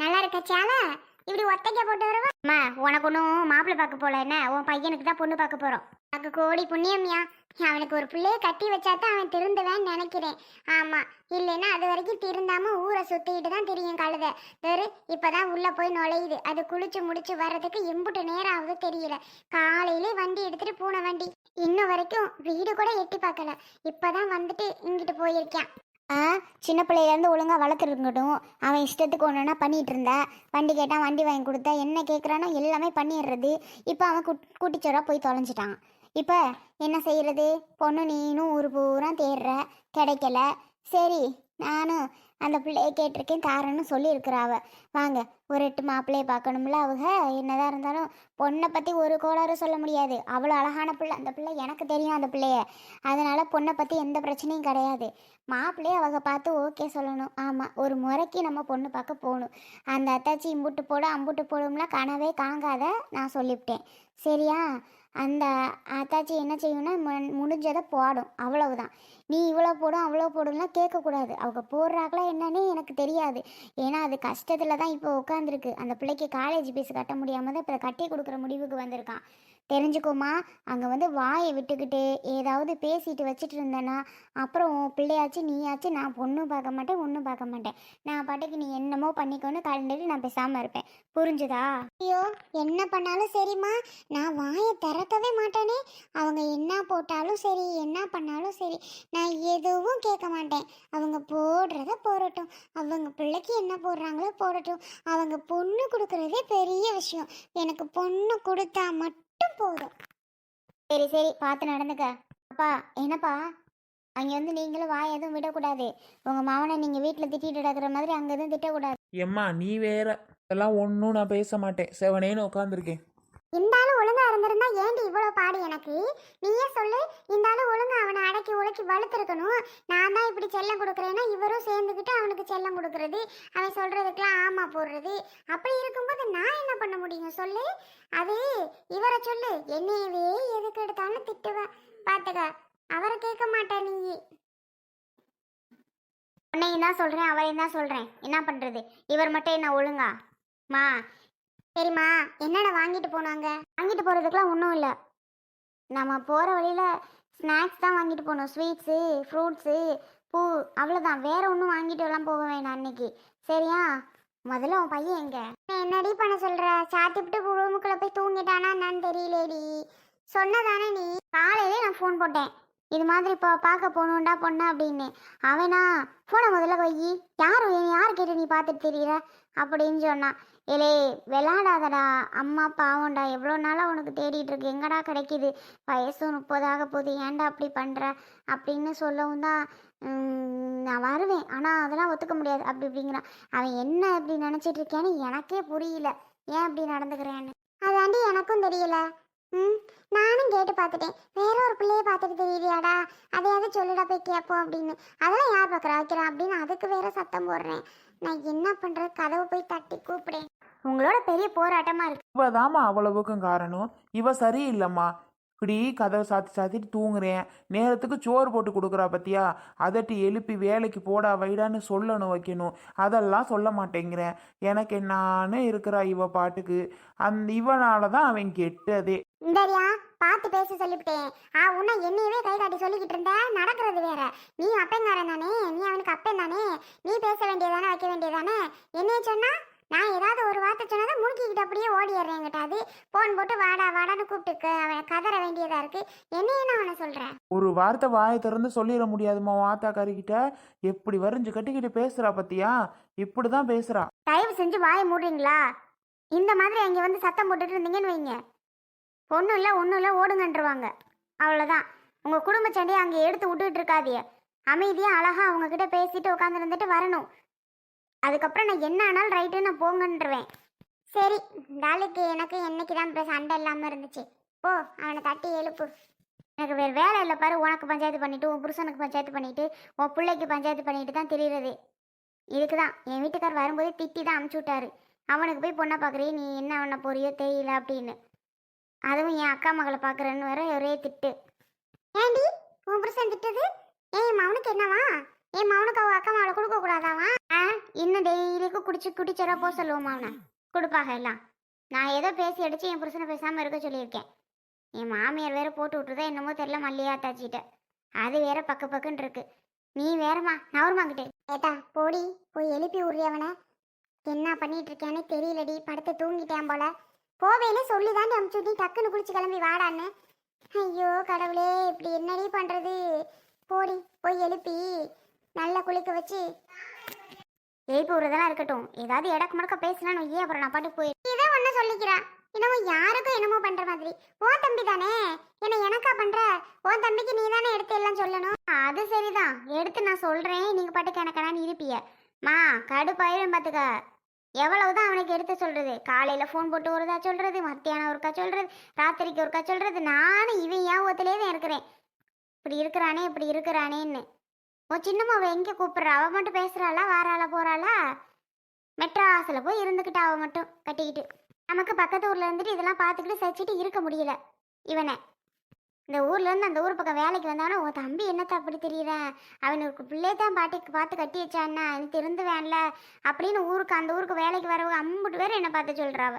நல்லா இருக்க சால? இப்படி ஒத்தைக்க போட்டு வருவா? அம்மா உனக்கு ஒன்றும் மாப்பிள்ளை பார்க்க போல என்ன? உன் பையனுக்கு தான் பொண்ணு பார்க்க போறோம். அக்கு கோடி புண்ணியம்யா அவனுக்கு ஒரு பிள்ளைய கட்டி வச்சாதான் அவன் திருந்துவேன்னு நினைக்கிறேன். ஆமா இல்லைன்னா அது வரைக்கும் திருந்தாம ஊரை சுற்றிக்கிட்டு தான் தெரியும் கழுத. வேறு இப்பதான் உள்ள போய் நுழையுது. அது குளிச்சு முடிச்சு வர்றதுக்கு எம்புட்டு நேரம் ஆகுது தெரியல. காலையிலே வண்டி எடுத்துட்டு பூனை வண்டி. இன்னும் வரைக்கும் வீடு கூட எட்டி பார்க்கல. இப்பதான் வந்துட்டு இங்கிட்டு போயிருக்கான் ஆ சின்ன பிள்ளையிலேருந்து ஒழுங்காக வளர்த்துருக்கட்டும். அவன் இஷ்டத்துக்கு ஒன்றுனா பண்ணிகிட்டு இருந்தா. வண்டி கேட்டால் வண்டி வாங்கி கொடுத்தா என்ன கேட்குறானோ எல்லாமே பண்ணிடுறது. இப்போ அவன் குட் கூட்டிச்சோராக போய் தொலைஞ்சிட்டான். இப்போ என்ன செய்கிறது பொண்ணு நீனும் ஊர் பூரா தேடுற. கிடைக்கல. சரி நானும் அந்த பிள்ளையை கேட்டிருக்கேன் காரணம் சொல்லியிருக்கிறாவ. வாங்க ஒரு எட்டு மாப்பிள்ளையை பார்க்கணும்ல அவங்க? என்னதான் இருந்தாலும் பொண்ணை பற்றி ஒரு கோளாறு சொல்ல முடியாது. அவ்வளோ அழகான பிள்ளை அந்த பிள்ளை எனக்கு தெரியும் அந்த பிள்ளைய. அதனால் பொண்ணை பற்றி எந்த பிரச்சனையும் கிடையாது. மாப்பிள்ளையை அவங்க பார்த்து ஓகே சொல்லணும். ஆமாம் ஒரு முறைக்கு நம்ம பொண்ணு பார்க்க போகணும். அந்த அத்தாச்சி இம்புட்டு போட அம்புட்டு போடும்ல கனவே காங்காத நான் சொல்லிவிட்டேன். சரியா? அந்த அத்தாச்சி என்ன செய்யும்னா மு- முடிஞ்சதை போடும். அவ்வளவுதான். நீ இவ்வளோ போடும் அவ்வளோ போடும்லாம் கேட்கக்கூடாது. அவங்க போடுறாங்களா என்னன்னே எனக்கு தெரியாது. ஏன்னா அது கஷ்டத்தில் தான் இப்போ உட்காந்துருக்கு அந்த பிள்ளைக்கு காலேஜ் ஃபீஸ் கட்ட முடியாமல் தான் இப்போ கட்டி கொடுக்குற முடிவுக்கு வந்திருக்கான். தெரிஞ்சுக்கோமா? அங்கே வந்து வாயை விட்டுக்கிட்டு ஏதாவது பேசிட்டு வச்சுட்டு இருந்தேன்னா அப்புறம் உன் பிள்ளையாச்சு நீயாச்சு நான் பொண்ணும் பார்க்க மாட்டேன் ஒன்றும் பார்க்க மாட்டேன். நான் பாட்டுக்கு நீ என்னமோ பண்ணிக்கோன்னு கலந்துட்டு நான் பேசாமல் இருப்பேன். புரிஞ்சுதா? ஐயோ என்ன பண்ணாலும் சரிம்மா. நான் வாயை திறக்கவே மாட்டேனே. அவங்க என்ன போட்டாலும் சரி என்ன பண்ணாலும் சரி நான் எதுவும் கேட்க மாட்டேன். அவங்க போடுறத போடட்டும். அவங்க பிள்ளைக்கு என்ன போடுறாங்களோ போடட்டும். அவங்க பொண்ணு கொடுக்குறதே பெரிய விஷயம். எனக்கு பொண்ணு கொடுத்தா மட்டும் போதும். சரி சரி பார்த்து நடந்துக்க. அப்பா என்னப்பா? அங்கே வந்து நீங்களும் வாய் எதுவும் விடக்கூடாது. உங்கள் மாவனை நீங்கள் வீட்டில் திட்டிட்டு கிடக்குற மாதிரி அங்கே எதுவும் திட்டக்கூடாது. எம்மா நீ வேற. இதெல்லாம் ஒன்றும் நான் பேச மாட்டேன். செவனேன்னு உட்காந்துருக்கேன் இருந்தாலும் ஒழுங்கா இருந்திருந்தா ஏண்டி இவ்வளவு பாடு எனக்கு? நீயே சொல்லு இந்தாலும் ஒழுங்கா அவனை அடக்கி உழக்கி வளர்த்துருக்கணும் நான் தான் இப்படி செல்லம் கொடுக்குறேன்னா இவரும் சேர்ந்துக்கிட்டு அவனுக்கு செல்லம் கொடுக்கறது அவன் சொல்றதுக்கெல்லாம் ஆமா போடுறது. அப்படி இருக்கும்போது நான் என்ன பண்ண முடியும் சொல்லு? அது இவரை சொல்லு என்னையவே எதுக்கு எடுத்தாலும் திட்டுவேன் பாத்துக்க அவரை கேட்க மாட்டா நீ. உன்னையும் தான் சொல்றேன் அவரையும் தான் சொல்றேன். என்ன பண்றது? இவர் மட்டும் என்ன ஒழுங்கா? மா சரிம்மா என்னடா வாங்கிட்டு போனாங்க? வாங்கிட்டு போகிறதுக்குலாம் ஒன்றும் இல்லை. நம்ம போகிற வழியில் ஸ்நாக்ஸ் தான் வாங்கிட்டு போகணும் ஸ்வீட்ஸு ஃப்ரூட்ஸு பூ அவ்வளோதான் வேற ஒன்றும் வாங்கிட்டு எல்லாம் போக வேணாம் அன்னைக்கு சரியா? முதல்ல உன் பையன் எங்க? என்னடி பண்ண சொல்ற? சாத்திவிட்டு ரூமுக்குள்ளே போய் தூங்கிட்டானா என்னன்னு தெரியலேடி. சொன்னதானே நீ? காலையிலே நான் ஃபோன் போட்டேன். இது மாதிரி இப்போ பார்க்க போகணுண்டா பொண்ணு அப்படின்னு. அவனா ஃபோனை முதல்ல வை யார் யார் கேட்டு நீ பார்த்துட்டு தெரியற? அப்படின்னு சொன்னான். ஏலே விளாடாதடா அம்மா பாவம்டா. எவ்வளோ நாளாக உனக்கு தேடிட்டு இருக்கு. எங்கடா கிடைக்குது? வயசும் முப்பதாக போகுது. ஏன்டா அப்படி பண்ணுற அப்படின்னு சொல்லவும் தான் நான் வருவேன். ஆனால் அதெல்லாம் ஒத்துக்க முடியாது. அப்படி இப்படிங்கிறான். அவன் என்ன இப்படி நினச்சிட்டு இருக்கேன்னு எனக்கே புரியல. ஏன் அப்படி நடந்துக்கிறேன்னு? அதாண்டி எனக்கும் தெரியல. ம் நானும் கேட்டு பார்த்துட்டேன். வேற ஒரு பிள்ளையை பார்த்துட்டு தெரியலையாடா அதையாவது சொல்லுடா போய் கேட்போம் அப்படின்னு. அதெல்லாம் யார் பார்க்குறா? வைக்கிறா அப்படின்னு அதுக்கு வேற சத்தம் போடுறேன். நான் என்ன பண்ணுறது கதவை போய் தட்டி கூப்பிடேன் உங்களோட பெரிய போராட்டமா இருக்கு. இவதாம்மா அவ்வளவுக்கும் காரணம். இவ சரியில்லைம்மா. இப்படி கதவை சாத்தி சாத்திட்டு தூங்குறேன். நேரத்துக்கு சோறு போட்டு கொடுக்குறா பத்தியா? அதட்டி எழுப்பி வேலைக்கு போடா வைடான்னு சொல்லணும் வைக்கணும். அதெல்லாம் சொல்ல மாட்டேங்கிறேன் எனக்கு என்னான்னு இருக்கிறா இவ பாட்டுக்கு. அந்த இவனால தான் அவன் கெட்டதே. இந்தரியா பார்த்து பேச சொல்லிவிட்டேன். ஆ உன்னை என்னையவே கை காட்டி சொல்லிக்கிட்டு இருந்த? நடக்கிறது வேற. நீ அப்பங்காரன் தானே? நீ அவனுக்கு அப்பன் தானே நீ பேச வேண்டியதானே வைக்க வேண்டியதானே என்னைய சொன்னா? நான் ஏதாவது முழுக்கிக்கிட்டு அப்படியே ஓடிடுறேன் என்கிட்ட. அது போன் போட்டு வாடா வாடான்னு கூப்பிட்டு அவனை கதற வேண்டியதா இருக்கு. என்னைய நான் அவனை சொல்றேன் ஒரு வார்த்தை வாயை திறந்து சொல்லிட முடியாதும்மா வாத்தாக்காரிக்கிட்ட எப்படி வரைஞ்சு கட்டிக்கிட்டு பேசுறா பத்தியா? இப்படிதான் பேசுறா. தயவு செஞ்சு வாயை மூடுறீங்களா? இந்த மாதிரி அங்கே வந்து சத்தம் போட்டுட்டு இருந்தீங்கன்னு வைங்க. ஒன்றும் இல்லை ஒன்றும் இல்லை ஓடுங்கன்றுவாங்க. அவ்வளோதான் உங்கள் குடும்ப சண்டையை அங்கே எடுத்து விட்டுட்டு இருக்காதிய அமைதியாக அழகாக அவங்க கிட்ட பேசிட்டு உட்காந்துருந்துட்டு வரணும். அதுக்கப்புறம் நான் என்ன ஆனாலும் ரைட்டு நான் போங்கன்றுவேன். சரி டாலிக்கு எனக்கு என்னைக்கு தான் இப்போ சண்டை இல்லாமல் இருந்துச்சு. போ அவனை தட்டி எழுப்பு. எனக்கு வேறு வேலை இல்லை பாரு உனக்கு பஞ்சாயத்து பண்ணிவிட்டு உன் புருஷனுக்கு பஞ்சாயத்து பண்ணிவிட்டு உன் பிள்ளைக்கு பஞ்சாயத்து பண்ணிட்டு தான் தெரியுறது. இதுக்கு தான் என் வீட்டுக்கார் வரும்போதே திட்டி தான் அமுச்சு விட்டாரு. அவனுக்கு போய் பொண்ணை பார்க்குறியே நீ என்ன பண்ண போறியோ தெரியல அப்படின்னு. அதுவும் என் அக்கா மகளை பார்க்குறேன்னு வேற ஒரே திட்டு. ஏண்டி உன் புருஷன் திட்டது? ஏன் மவனுக்கு என்னவா? என் மவனுக்கு அவ அக்கா மகளை கொடுக்க கூடாதாவா ஆ இன்னும் டெய்லிக்கும் குடிச்சு குடிச்சரா போக சொல்லுவோம் அவனை கொடுப்பாங்க எல்லாம். நான் ஏதோ பேசி அடிச்சு என் புருஷனை பேசாமல் இருக்க சொல்லியிருக்கேன். என் மாமியார் வேற போட்டு விட்டுருதா என்னமோ தெரியல மல்லியா தாச்சிட்ட அது வேற பக்கு பக்குன்னு இருக்கு. நீ வேறம்மா நவருமாங்கிட்டு ஏட்டா போடி போய் எழுப்பி விடுறியவனை என்ன பண்ணிட்டு இருக்கேன்னு தெரியலடி படுத்து தூங்கிட்டேன் போல. போவேலே சொல்லி தான் அமுச்சு நீ டக்குன்னு குளிச்சு கிளம்பி வாடான்னு. ஐயோ கடவுளே இப்படி என்னடி பண்றது? போடி போய் எழுப்பி நல்லா குளிக்க வச்சு. எழுப்பி விடுறதெல்லாம் இருக்கட்டும். ஏதாவது இடக்கு முடக்க பேசலான்னு ஏன் அப்புறம் நான் பாட்டு போய் இதே ஒன்று சொல்லிக்கிறேன் என்னமோ யாருக்கும் என்னமோ பண்ற மாதிரி. ஓ தம்பி தானே? என்ன எனக்கா பண்ற? ஓ தம்பிக்கு நீ தானே எடுத்து எல்லாம் சொல்லணும். அது சரிதான். எடுத்து நான் சொல்றேன். நீங்க பாட்டுக்கு எனக்கெல்லாம் இருப்பிய மா கடுப்பாயிரும் பாத்துக்க. எவ்வளவுதான் அவனுக்கு எடுத்து சொல்றது. காலையில ஃபோன் போட்டு ஒருதா சொல்றது மத்தியானம் ஒருக்கா சொல்றது ராத்திரிக்கு ஒருக்கா சொல்றது. நானும் இவன் ஞாபகத்திலே தான் இருக்கிறேன். இப்படி இருக்கிறானே இப்படி இருக்கிறானேன்னு. உன் சின்னம்மாவை எங்கே கூப்பிட்றா? அவள் மட்டும் பேசுறாளா? வாராளா மெட்ரா ஹாஸில் போய் இருந்துக்கிட்டா அவள் மட்டும் கட்டிக்கிட்டு. நமக்கு பக்கத்து ஊர்ல இருந்துட்டு இதெல்லாம் பார்த்துக்கிட்டு சச்சிட்டு இருக்க முடியல இவனை. இந்த ஊர்லேருந்து அந்த ஊர் பக்கம் வேலைக்கு வந்தானோ உன் தம்பி என்னத்த அப்படி தெரியுறேன் அவனுக்கு பிள்ளை தான் பாட்டி பார்த்து கட்டி வச்சான்னா எனக்கு திருந்துவேன்ல அப்படின்னு ஊருக்கு அந்த ஊருக்கு வேலைக்கு வரவங்க அம்புட்டு பேர் என்னை பார்த்து சொல்கிறாவ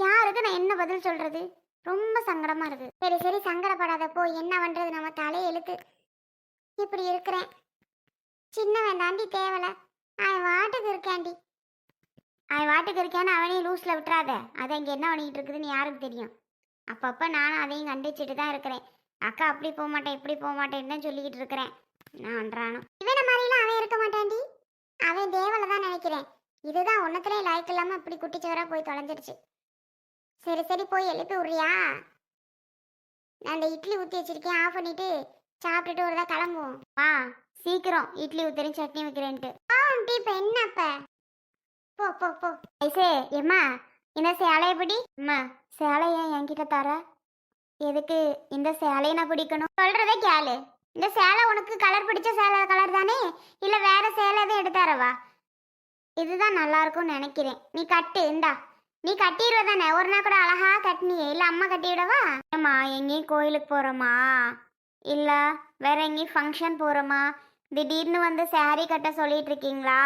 யாருக்கு நான் என்ன பதில் சொல்றது? ரொம்ப சங்கடமா இருக்குது சரி சரி சங்கடப்படாத போ. என்ன பண்ணுறது நம்ம தலையை எழுத்து இப்படி இருக்கிறேன். சின்னவன் தாண்டி தேவலை. அவன் வாட்டுக்கு இருக்காண்டி. அவன் வாட்டுக்கு இருக்கான்னு அவனையும் லூஸில் விட்டுறாத. அதை இங்கே என்ன பண்ணிக்கிட்டு இருக்குதுன்னு யாருக்கு தெரியும்? அப்பப்போ நானும் அதையும் கண்டிச்சுட்டு தான் இருக்கிறேன். அக்கா அப்படி போக மாட்டேன் இப்படி போக மாட்டேன்னு தான் சொல்லிக்கிட்டு இருக்கிறேன்? நான் அன்றானோ இவனை மாதிரிலாம் அவன் இருக்க மாட்டான்டி. அவன் தேவலை தான் நினைக்கிறேன். இதுதான் ஒன்னத்திலே லாய்க்கு இல்லாமல் இப்படி குட்டிச்சவராக போய் தொலைஞ்சிருச்சு. சரி சரி போய் எழுப்பி விட்றியா? நான் அந்த இட்லி ஊற்றி வச்சிருக்கேன். ஆஃப் பண்ணிட்டு சாப்பிட்டுட்டு ஒரு தான் கிளம்புவோம். வா சீக்கிரம் இட்லி ஊத்துறேன் சட்னி வைக்கிறேன்ட்டு ஆ ஆண்டி இப்போ என்னப்ப போ போ போ. ஐசே எம்மா இந்த சேலையை பிடி. அம்மா சேலை என்கிட்ட தர? எதுக்கு இந்த சேலையை நான் பிடிக்கணும்? சொல்றதே கேளு. இந்த சேலை உனக்கு கலர் பிடிச்ச சேலை கலர் தானே? இல்லை வேற சேலை எதுவும் எடுத்தாரவா இதுதான் நல்லா இருக்கும்னு நினைக்கிறேன். நீ கட்டு இந்தா. நீ கட்டிடுவ தானே ஒரு நாள் கூட அழகா கட்டினியே. இல்லை அம்மா கட்டிவிடவா? ஏம்மா எங்கேயும் கோயிலுக்கு போகிறோமா இல்லை வேற எங்கேயும் ஃபங்க்ஷன் போகிறோமா திடீர்னு வந்து சாரி கட்ட சொல்லிட்டு இருக்கீங்களா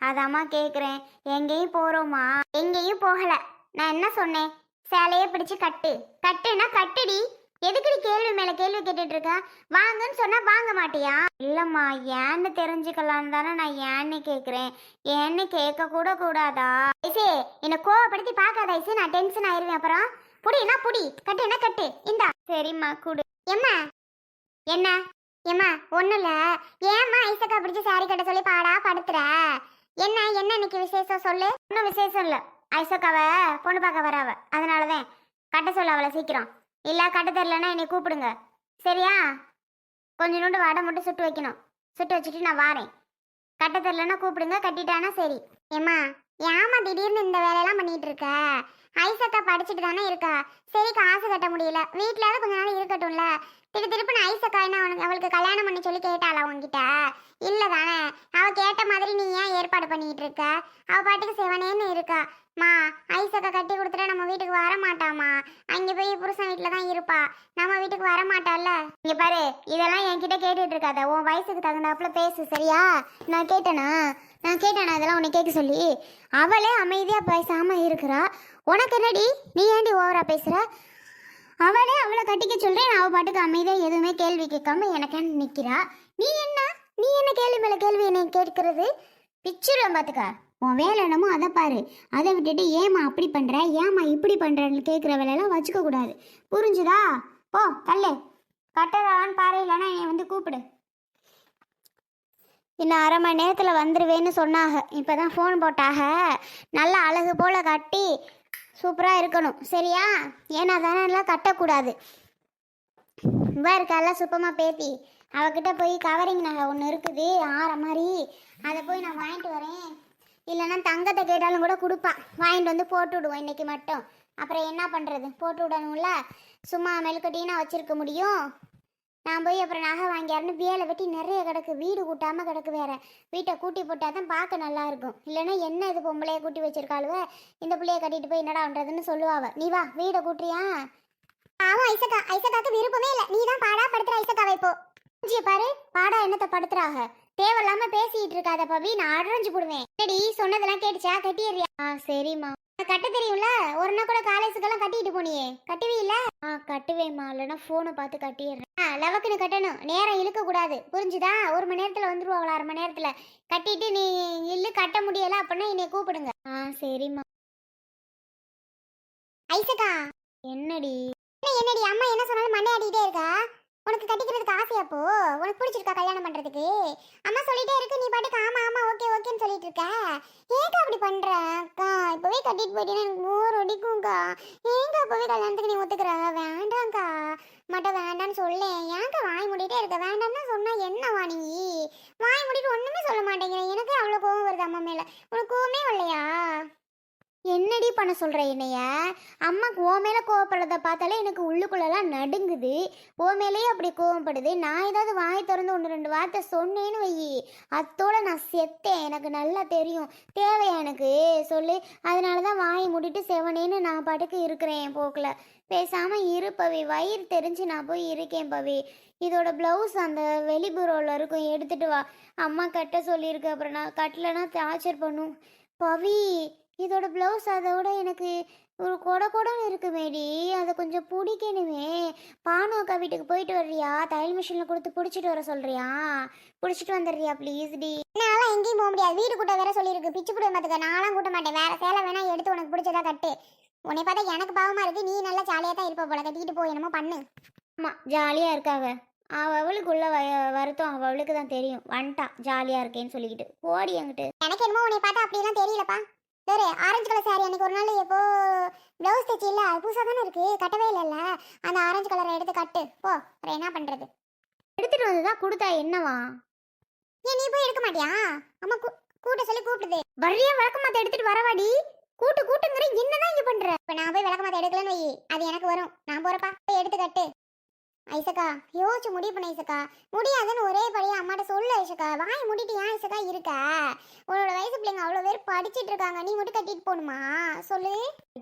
அதாம்மா கேட்குறேன் எங்கேயும் போகிறோமா எங்கேயும் போகலை. நான் என்ன சொன்னேன்? சேலையை பிடிச்சு கட்டு. கட்டுனா கட்டுடி. எதுக்குடி கேள்வி மேலே கேள்வி கேட்டுட்டு இருக்க வாங்கன்னு சொன்னால் வாங்க மாட்டியா? இல்லைம்மா ஏன்னு தெரிஞ்சுக்கலான்னு தானே நான் ஏன்னு கேட்குறேன் ஏன்னு கேட்க கூட கூடாதா? ஐசே என்னை கோவப்படுத்தி பார்க்காத ஐசே. நான் டென்ஷன் ஆயிருவேன். அப்புறம் புடினா புடி. கட்டுனா கட்டு? இந்தா. சரிம்மா குடு. எம்மா என்ன? ஏம்மா ஒன்றும் இல்லை. ஏம்மா ஐசக்கா பிடிச்சி சாரி கட்ட சொல்லி பாடா படுத்துற? என்ன என்ன இன்னைக்கு விசேஷம் சொல்லு? ஒன்றும் விசேஷம் இல்லை. ஐசக்காவை பொண்ணு பார்க்க வரவ. அதனால தான் கட்ட சொல்ல அவளை சீக்கிரம். இல்லை கட்ட தெரிலன்னா என்னை கூப்பிடுங்க. சரியா? கொஞ்சோண்டு வடை மட்டும் சுட்டு வைக்கணும். சுட்டு வச்சுட்டு நான் வாரேன். கட்ட தெரிலன்னா கூப்பிடுங்க. கட்டிட்டானா சரி. ஏம்மா ஏமா திடீர்னு இந்த வேலையெல்லாம் பண்ணிட்டு இருக்க ஐசக்கா படிச்சுட்டு தானே இருக்கா? சரி காசு கட்ட முடியல. வீட்டிலாவது கொஞ்ச நாள் இருக்கட்டும்ல. திரு திருப்பின ஐசக்கா என்ன அவனுக்கு அவளுக்கு கல்யாணம் பண்ணி சொல்லி கேட்டாளா உன்கிட்ட? இல்ல தானே. அவ கேட்ட மாதிரி நீ ஏன் ஏற்பாடு பண்ணிட்டு இருக்க அவ பாட்டுக்கு சிவனேன்னு இருக்கா. மா ஐசக்கா கட்டி கொடுத்துட்டா நம்ம வீட்டுக்கு வர மாட்டாமா அங்க போய் புருஷன் வீட்டுல தான் இருப்பா. நம்ம வீட்டுக்கு வர மாட்டாள்ல இங்க பாரு இதெல்லாம் என்கிட்ட கேட்டுட்டு இருக்காத உன் வயசுக்கு தகுந்தாப்புல பேசு சரியா? நான் கேட்டேனா? நான் கேட்டேன் அதெல்லாம் உன்னை கேட்க சொல்லி? அவளே அமைதியாக பேசாமல் இருக்கிறா. உனக்கு என்னடி? நீ ஏண்டி ஓவரா பேசுகிற அவளே அவளை கட்டிக்க சொல்கிறேன் அவள் பாட்டுக்கு அமைதியாக எதுவுமே கேள்வி கேட்காம எனக்கேன்னு நிற்கிறா நீ என்ன? நீ என்ன கேள்வி மேலே கேள்வி என்னை கேட்கறது? பிச்சுருவேன் பார்த்துக்கா உன் வேலை என்னமோ அதை பாரு. அதை விட்டுட்டு ஏமா அப்படி பண்ணுற ஏமா இப்படி பண்ணுறன்னு கேட்குற வேலையெல்லாம் வச்சுக்க கூடாது. புரிஞ்சுதா? போ கல்லு கட்டுறான்னு பாரு இல்லைன்னா என்னை வந்து கூப்பிடு. இன்னும் அரை மணி நேரத்தில் வந்துடுவேன்னு சொன்னாங்க இப்போ தான் ஃபோன் போட்டாக. நல்லா அழகு போல் கட்டி சூப்பராக இருக்கணும். சரியா? ஏன்னா தானே எல்லாம் கட்டக்கூடாது. இவா இருக்கால சுத்தமாக பேத்தி. அவகிட்ட போய் கவரிங் நகை ஒன்று இருக்குது. ஆற மாதிரி. அதை போய் நான் வாங்கிட்டு வரேன். இல்லைன்னா தங்கத்தை கேட்டாலும் கூட கொடுப்பா. வாங்கிட்டு வந்து போட்டு விடுவோம் இன்றைக்கி மட்டும். அப்புறம் என்ன பண்ணுறது போட்டு விடணும்ல? சும்மா மெழுக்கட்டின்னா வச்சிருக்க முடியும். நான் போய் அப்புறம் நகை வாங்கியாருன்னு வேலை வெட்டி நிறைய கிடக்கு வீடு கூட்டாமல் கிடக்கு வேற. வீட்டை கூட்டி போட்டால் தான் பார்க்க நல்லா இருக்கும். இல்லைன்னா என்ன இது பொம்பளைய கூட்டி வச்சிருக்காளுவ? இந்த பிள்ளைய கட்டிட்டு போய் என்னடா பண்றதுன்னு சொல்லுவாவ. நீ வா வீடை கூட்டுறியா? ஆமாம் ஐசக்கா ஐசக்காக்கு விருப்பமே இல்லை. நீ தான் பாடா படுத்துற ஐசக்காவை இப்போ பாரு பாடா என்னத்தை படுத்துறாக? தேவையில்லாம பேசிட்டு இருக்காத பவி நான் அடைஞ்சு போடுவேன். சரி சொன்னதெல்லாம் கேட்டுச்சா? கட்டிடுறியா? ஆ சரிம்மா. கட்ட தெரியும்ல? ஒரு நாள் கூட காலேஜுக்கெல்லாம் கட்டிட்டு போனியே. கட்டுவீ இல்ல? ஆ கட்டுவேம்மா. இல்லைன்னா ஃபோனை பார்த்து கட்டிடுறேன். ஆ லவக்குன்னு கட்டணும். நேரம் இழுக்க கூடாது. புரிஞ்சுதா? ஒரு மணி நேரத்துல வந்துருவாங்களா அரை மணி நேரத்துல. கட்டிட்டு நீ இல்லு கட்ட முடியல அப்படின்னா என்னை கூப்பிடுங்க. ஆ சரிம்மா. ஐசக்கா! என்னடி? என்னடி? அம்மா என்ன சொன்னாலும் மண்டை ஆடிட்டே இருக்கா? உனக்கு கட்டிக்கிறதுக்கு ஆசையா போ? உனக்கு பிடிச்சிருக்கா கல்யாணம் பண்றதுக்கு? அம்மா சொல்லிட்டே இருக்கு நீ பாட்டுக்கு ஆமா ஆமா ஓகே ஓகேன்னு சொல்லிட்டு இருக்க. ஏங்க அப்படி பண்ற? அக்கா இப்பவே கட்டிட்டு போயிட்டேன்னா எனக்கு போர் அடிக்கும்க்கா. ஏங்க இப்பவே கல்யாணத்துக்கு நீ ஒத்துக்கிற? வேண்டாம்க்கா. மட்டும் வேண்டாம்னு சொல்ல ஏன்க்கா வாய் மூடிட்டே இருக்க? வேண்டாம்னு சொன்னா என்னவா நீ? வாய் மூடிட்டு ஒண்ணுமே சொல்ல மாட்டேங்கிற. எனக்கு அவ்வளோ கோவம் வருது அம்மா மேல. உனக்கு கோவமே இல்லையா என்னடி பண்ண சொல்கிற என்னைய? அம்மாக்கு ஓ மேலே கோவப்படுறத பார்த்தாலே எனக்கு உள்ளுக்குள்ளெல்லாம் நடுங்குது. ஓ மேலேயே அப்படி கோவப்படுது. நான் ஏதாவது வாய் திறந்து ஒன்று ரெண்டு வார்த்தை சொன்னேன்னு வை. அத்தோட நான் செத்தேன். எனக்கு நல்லா தெரியும். தேவையா எனக்கு? சொல்லு. அதனால தான் வாயை முடிட்டு செவனேன்னு நான் பாட்டுக்கு இருக்கிறேன் என் போக்கில். பேசாமல் இரு பவி. வயிறு தெரிஞ்சு நான் போய் இருக்கேன் பவி. இதோட ப்ளவுஸ் அந்த வெளிபுரோவில் இருக்கும். எடுத்துகிட்டு வா. அம்மா கட்ட சொல்லியிருக்கு. அப்புறம் நான் கட்டலைன்னா டார்ச்சர் பண்ணும். பவி இதோட ப்ளவுஸ் அதோட எனக்கு ஒரு கொடை கொடன்னு இருக்கு மேடி அதை கொஞ்சம் பிடிக்கணுமே. பானு அக்கா வீட்டுக்கு போயிட்டு வர்றியா? தையல் மிஷினில் கொடுத்து பிடிச்சிட்டு வர சொல்றியா? பிடிச்சிட்டு வந்துடுறியா ப்ளீஸ் டி. நான்லாம் எங்கேயும் போக முடியாது. வீடு கூட்ட வேற சொல்லியிருக்கு. பிச்சு போடுவேன் பார்த்துக்க நான்லாம் கூட்ட மாட்டேன். வேற சேலை வேணா எடுத்து உனக்கு பிடிச்சதா கட்டு உன்னை பார்த்தா எனக்கு பாவமா இருக்கு. நீ நல்லா ஜாலியாக தான் இருப்ப போல. கட்டிக்கிட்டு போய் என்னமோ பண்ணு. ஆமாம் ஜாலியாக இருக்காவ. அவ அவளுக்கு உள்ள வ வருத்தம் அவ அவளுக்கு தான் தெரியும். வந்துட்டா. ஜாலியாக இருக்கேன்னு சொல்லிக்கிட்டு. ஓடி அங்கிட்டு எனக்கு என்னமோ உன்னை பார்த்தா அப்படிலாம் தெரியலப்பா. வேறு ஆரஞ்சு கலர் சாரி அன்னைக்கு ஒரு நாள் எப்போ ப்ளவுஸ் தைச்சி இல்லை அது புதுசாக தானே இருக்கு கட்டவே இல்லைல்ல. அந்த ஆரஞ்சு கலரை எடுத்து கட்டு. போ அப்புறம் என்ன பண்ணுறது எடுத்துட்டு வந்து தான் கொடுத்தா என்னவா? ஏன் நீ போய் எடுக்க மாட்டியா? அம்மா கூ- கூட்ட சொல்லி கூப்பிடுது. வழியா விளக்கமாத்த எடுத்துட்டு வரவாடி. கூட்டு கூட்டுங்கிற என்னதான் இங்க பண்ற? இப்ப நான் போய் விளக்கமாத்த எடுக்கலன்னு வை. அது எனக்கு வரும். நான் போறப்பா போய் எடுத்து கட்டு. ஐசக்கா யோசிச்சு முடிவு பண்ண ஐசக்கா. முடியாதுன்னு ஒரே படியா அம்மாட்ட சொல்லு ஐசக்கா. வாய் மூடிட்டு ஏன் ஐசக்கா இருக்க? உன்னோட வயசு பிள்ளைங்க அவ்வளோ பேர் படிச்சிட்டு இருக்காங்க. நீ மட்டும் கட்டிட்டு போகணுமா? சொல்லு.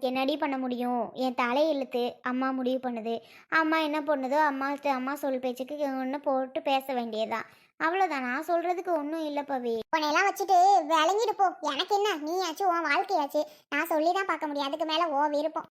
என்னடி பண்ண முடியும்? என் தலையெழுத்து அம்மா முடிவு பண்ணுது. அம்மா என்ன பண்ணுதோ அம்மா அம்மா சொல் பேச்சுக்கு ஒன்று போட்டு பேச வேண்டியதுதான் அவ்வளோதான் நான் சொல்றதுக்கு ஒன்றும் இல்லை பவி. உன்னையெல்லாம் வச்சுட்டு விளங்கிட்டு போ. எனக்கு என்ன? நீயாச்சு உன் வாழ்க்கையாச்சு. நான் சொல்லி தான் பார்க்க முடியும். அதுக்கு மேலே ஓ விருப்பம்.